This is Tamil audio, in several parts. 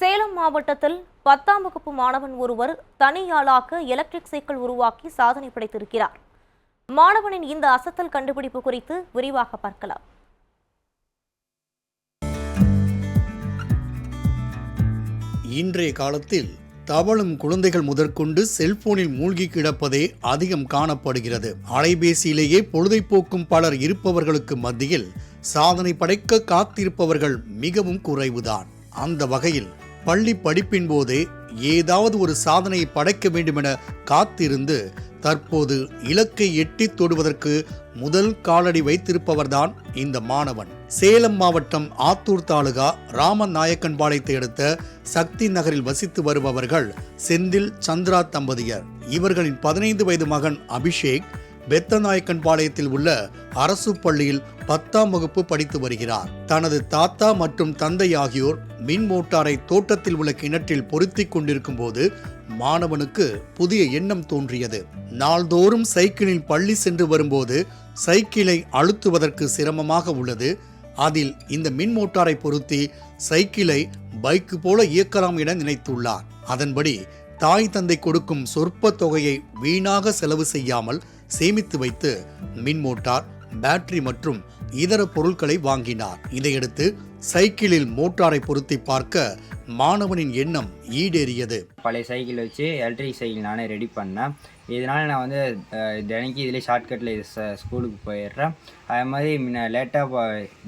சேலம் மாவட்டத்தில் பத்தாம் வகுப்பு மாணவன் ஒருவர் தனியாளாக எலக்ட்ரிக் சைக்கிள் உருவாக்கி சாதனை படைத்திருக்கிறார். மாணவனின் இந்த அசத்தல் கண்டுபிடிப்பு குறித்து விரிவாக பார்க்கலாம். இன்றைய காலத்தில் தவழும் குழந்தைகள் முதற்கொண்டு செல்போனில் மூழ்கி கிடப்பதே அதிகம் காணப்படுகிறது. அலைபேசியிலேயே பொழுதை போக்கும் பலர் இருப்பவர்களுக்கு மத்தியில் சாதனை படைக்க காத்திருப்பவர்கள் மிகவும் குறைவுதான். அந்த வகையில் பள்ளி படிப்பின் போதே ஏதாவது ஒரு சாதனையை படைக்க வேண்டுமென காத்திருந்து தற்போது இலக்கை எட்டித் தொடுவதற்கு முதல் காலடி வைத்திருப்பவர்தான் இந்த மாணவன். சேலம் மாவட்டம் ஆத்தூர் தாலுகா ராமநாயக்கன்பாளையத்தை அடுத்த சக்தி நகரில் வசித்து வருபவர்கள் செந்தில் சந்திரா தம்பதியர். இவர்களின் பதினைந்து வயது மகன் அபிஷேக் பெத்தநாயக்கன்பாளையத்தில் உள்ள அரசு பள்ளியில் பத்தாம் வகுப்பு படித்து வருகிறார். தனது தாத்தா மற்றும் தந்தை ஆகியோர் மின் மோட்டாரை தோட்டத்தில் உள்ள கிணற்றில் பொருத்திக் கொண்டிருக்கும் போது மாணவனுக்கு புதிய எண்ணம் தோன்றியது. நாள்தோறும் சைக்கிளில் பள்ளி சென்று வரும்போது சைக்கிளை அழுத்துவதற்கு சிரமமாக உள்ளது. அதில் இந்த மின் மோட்டாரை பொருத்தி சைக்கிளை பைக்கு போல இயக்கலாம் என நினைத்துள்ளார். அதன்படி தாய் தந்தை கொடுக்கும் சொற்ப தொகையை வீணாக செலவு செய்யாமல் சேமித்து வைத்து மின் மோட்டார் பேட்டரி மற்றும் இதர பொருட்களை வாங்கினார். இதையடுத்து சைக்கிளில் மோட்டாரை பொருத்தி பார்க்க மாணவனின் எண்ணம் ஈடேறியது. பழைய சைக்கிள் வச்சு எலக்ட்ரிக் சைக்கிள் நானே ரெடி பண்ணேன். இதனால் நான் வந்து தினைக்கு இதிலே ஷார்ட்கட்டில் ஸ்கூலுக்கு போயிடுறேன். அதே மாதிரி முன்ன லேட்டாக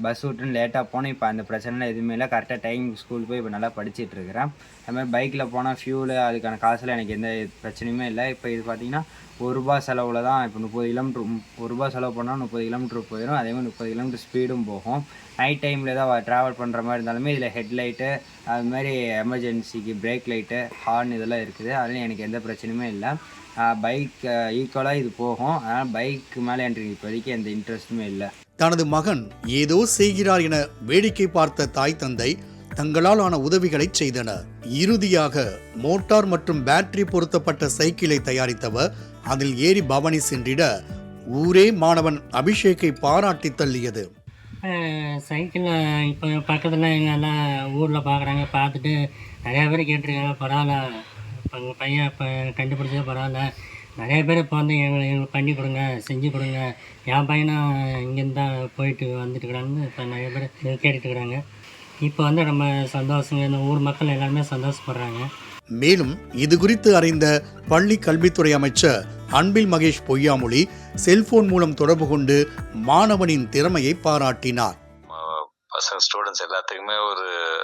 பஸ் விட்டுன்னு லேட்டாக போனேன். இப்போ அந்த பிரச்சனைலாம் எதுவுமே இல்லை. கரெக்டாக டைம் ஸ்கூல் போய் இப்போ நல்லா படிச்சிட்டு இருக்கிறேன். அது மாதிரி பைக்கில் போனால் ஃபியூலு அதுக்கான காசில் எனக்கு எந்த பிரச்சனையுமே இல்லை. இப்போ இது பார்த்தீங்கன்னா ஒரு ரூபா செலவில் தான் இப்போ முப்பது கிலோமீட்ரு ஒரு ரூபா செலவு பண்ணால் முப்பது கிலோமீட்ரு போயிடும் அதே மாதிரி முப்பது கிலோமீட்டர் ஸ்பீடும் போகும். நைட் டைமில் ஏதாவது ட்ராவல் பண்ணுற மாதிரி இருந்தாலுமே இதில் ஹெட்லைட்டு அது மாதிரி எமர்ஜென்சிக்கு பிரேக் லைட்டு ஹார்ன் இதெல்லாம் இருக்குது. அதில் எனக்கு எந்த பிரச்சனையுமே இல்லை. பைக் ஈக்குவலாக இது போகும். அதனால் பைக் மேலே எனக்கு இப்போதைக்கு எந்த இன்ட்ரெஸ்ட்டுமே இல்லை. தனது மகன் ஏதோ செய்கிறார் என வேடிக்கை பார்த்த தாய் தந்தை தங்களால் ஆன உதவிகளை செய்தனர். இறுதியாக மோட்டார் மற்றும் பேட்டரி பொருத்தப்பட்ட சைக்கிளை தயாரித்தவர். அதில் ஏறி பவனி சென்றிட ஊரே மாணவன் அபிஷேக்கை பாராட்டி தள்ளியது. சைக்கிளில் இப்போ பக்கத்தில் எங்கள் எல்லாம் ஊரில் பார்க்குறாங்க பார்த்துட்டு நிறையா பேர் கேட்டிருக்காங்க பரவாயில்ல. இப்போ உங்கள் பையன் இப்போ கண்டுபிடிச்சது பரவாயில்ல. நிறைய பேர் இப்போ வந்து எங்களை எங்களுக்கு பண்ணி கொடுங்க செஞ்சு கொடுங்க. என் பையனும் இங்கேருந்து தான் போயிட்டு வந்துட்டு இருக்கிறாங்க இப்போ நிறைய பேர் கேட்டுட்டுருக்குறாங்க இப்போ வந்து நம்ம சந்தோஷங்க இந்த ஊர் மக்கள் எல்லாருமே சந்தோஷப்படுறாங்க. மேலும் இது குறித்து அறிந்த பள்ளி கல்வித்துறை அமைச்சர் அன்பில் மகேஷ் பொய்யாமொழி செல்போன் மூலம் தொடர்பு கொண்டு மாணவனின் திறமையை பாராட்டினார். பசங்க ஸ்டூடெண்ட்ஸ் எல்லாத்துக்குமே ஒரு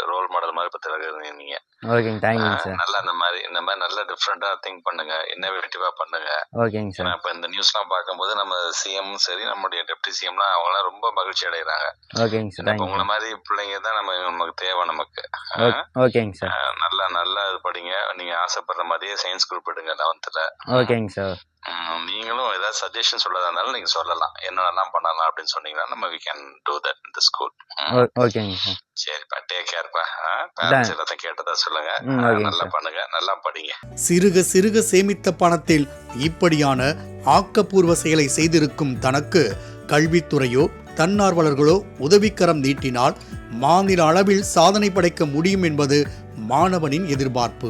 ரோல் மாடல் மாதிரி இப்போ திறகுறீங்க நீங்க. ஓகேங்க தேங்க்யூங்க ஆஹ் சார் நல்லா இந்த மாதிரி இந்த மாதிரி நல்ல டிஃப்ரெண்டா திங்க் பண்ணுங்க. இன்னோவேட்டிவா பண்ணுங்க. ஓகேங்க சார் இப்ப இந்த நியூஸ்லாம் பார்க்கும்போது நம்ம சிஎம் சரி நம்மளுடைய டெப்டி சிஎம்லாம் அவங்களாம் ரொம்ப மகிழ்ச்சி அடைகிறாங்க ஓகேங்க சார் தேங்க்யூ உங்களை மாதிரி பிள்ளைங்க தான் நம்ம நமக்கு தேவை நமக்கு. ஓகே ஓகேங்க சார் நல்லா நல்லா இது படிங்க. நீங்க ஆசைப்படுற மாதிரியே சயின்ஸ் குரூப் எடுங்க லெவன்த்தில் ஓகேங்க சார் நீங்களும் ஏதாவது சஜஷன் சொல்லதா இருந்தாலும் நீங்க சொல்லலாம். என்னென்னலாம் பண்ணலாம் அப்படின்னு சொன்னீங்கன்னா நம்ம வி கேன் டூ தட் இந்த ஸ்கூல் ஓகேங்க சார். சரிப்பா டேக் கேர்ப்பா பேரண்ட்ஸ் எல்லாத்தையும் கேட்டதா சொல்லுங்க. ம், ஆ, ஓகேங்க நல்லா சார். பண்ணுங்க நல்லா படிங்க. சிறுக சிறுக சேமித்த பணத்தில் இப்படியான ஆக்கப்பூர்வ செயலை செய்திருக்கும் தனக்கு கல்வித்துறையோ தன்னார்வலர்களோ உதவிக்கரம் நீட்டினால் மாநில அளவில் சாதனை படைக்க முடியும் என்பது மாணவனின் எதிர்பார்ப்பு.